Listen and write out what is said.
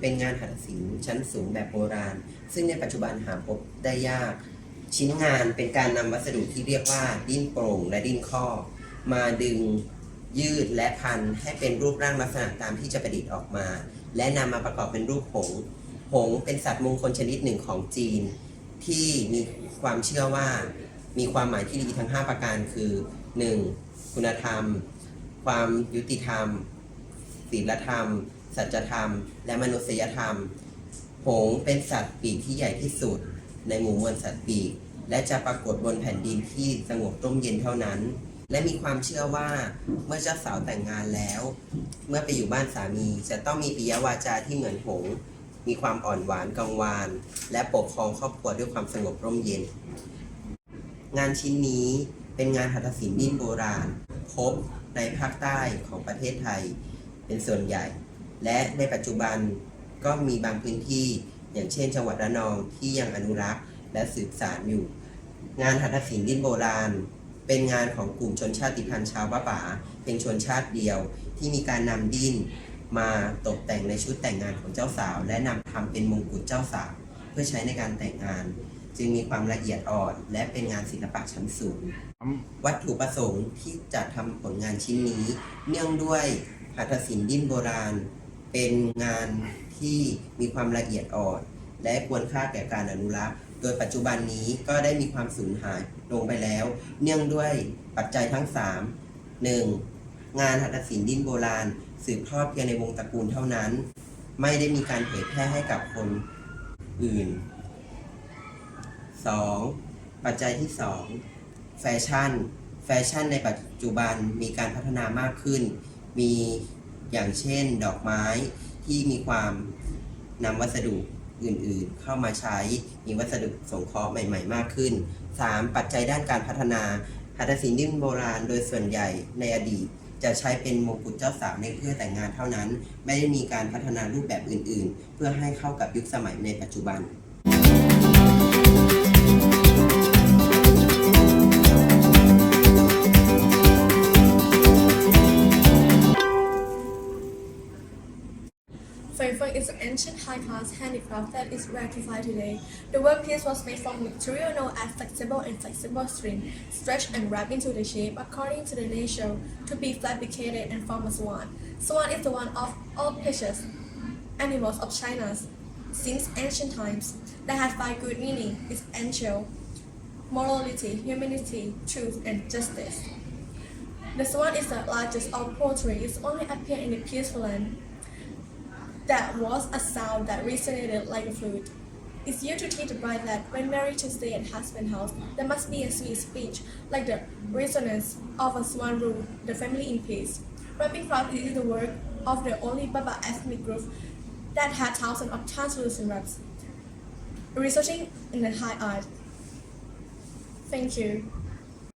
เป็นงานหัตถศิลป์ชั้นสูงแบบโบราณ ซึ่งในปัจจุบันหาพบได้ยาก ชิ้นงานเป็นการนำวัสดุที่เรียกว่าดิ้นโปร่งและดิ้นข้อ มาดึงยืดและพันให้เป็นรูปร่างลักษณะตามที่จะประดิษฐ์ออกมา และนำมาประกอบเป็นรูปหงหงเป็นสัตว์มงคลชนิดหนึ่งของจีน ที่มีความเชื่อว่ามีความหมายที่ดีทั้ง 5 ประการคือ 1. คุณธรรม ความยุติธรรมศีลธรรม สัจธรรม และมนุษยธรรม หงเป็นสัตว์ปีกที่ใหญ่ที่สุด ในหมู่มวลสัตว์ปีก และจะปรากฏบนแผ่นดินที่สงบร่มเย็นเท่านั้น และมีความเชื่อว่าเมื่อเจ้าสาวแต่งงานแล้ว เมื่อไปอยู่บ้านสามีจะต้องมีปิยวาจาที่เหมือนหงมีความอ่อนหวานกังวาน และปกครองครอบครัวด้วยความสงบร่มเย็น งานชิ้นนี้เป็นงานหัตถศิลป์ดินโบราณ พบในภาคใต้ของประเทศไทยเป็นส่วนใหญ่ และในปัจจุบันก็มีบางพื้นที่อย่างเช่น จังหวัดระนองที่ยังอนุรักษ์และสืบสานอยู่ งานหัตถศิลป์ดินโบราณ เป็นงานของกลุ่มชนชาติพันธุ์ชาวบ้าป่าเป็นชนชาติเดียว ที่มีการนำดินมาตกแต่งในชุดแต่งงานของเจ้าสาว และนำทำเป็นมงกุฎเจ้าสาว เพื่อใช้ในการแต่งงาน จึงมีความละเอียดอ่อน และเป็นงานศิลปะชั้นสูง วัตถุประสงค์ที่จะทำผลงานชิ้นนี้ เนื่องด้วยหัตถศิลป์ดินโบราณ เป็นงานที่มีความละเอียดอ่อน และควรค่าแก่การอนุรักษ์ โดยปัจจุบันนี้ก็ได้มีความสูญหายลงไปแล้ว เนื่องด้วยปัจจัยทั้ง 3 1. งานหัตถศิลป์ดินโบราณ สืบทอดเพียงในวงตระกูลเท่านั้น ไม่ได้มีการเผยแพร่ให้กับคนอื่น 2. ปัจจัยที่ 2 แฟชั่น แฟชั่นในปัจจุบันมีการพัฒนามากขึ้น มี อย่างเช่น ดอกไม้ที่มีความนำวัสดุอื่นๆ เข้ามาใช้มีวัสดุสงเคราะห์ใหม่ ๆ มากขึ้น 3. ปัจจัยด้านการพัฒนาหัตถศิลป์ดิ้นโบราณโดยส่วนใหญ่ในอดีต จะใช้เป็นมงกุฎเจ้าสาวในเพื่อแต่งงานเท่านั้น ไม่ได้มีการพัฒนารูปแบบอื่น ๆ เพื่อให้เข้ากับยุคสมัยในปัจจุบัน Fei is an ancient high-class handicraft that is rare today. The workpiece was made from material known as flexible and flexible string, stretched and wrapped into the shape according to the nature to be fabricated and form a swan. Swan is the one of all precious animals of China since ancient times that has five good meaning is angel, morality, humanity, truth, and justice. The swan is the largest of poetry. It only appeared in the peaceful land. That was a sound that resonated like a flute. It's used to teach the bride that when married to stay at husband's house, there must be a sweet speech, like the resonance of a swan rule the family in peace. Wrapping craft is the work of the only Baba ethnic group that had thousands of translucent wraps, researching in the high art. Thank you.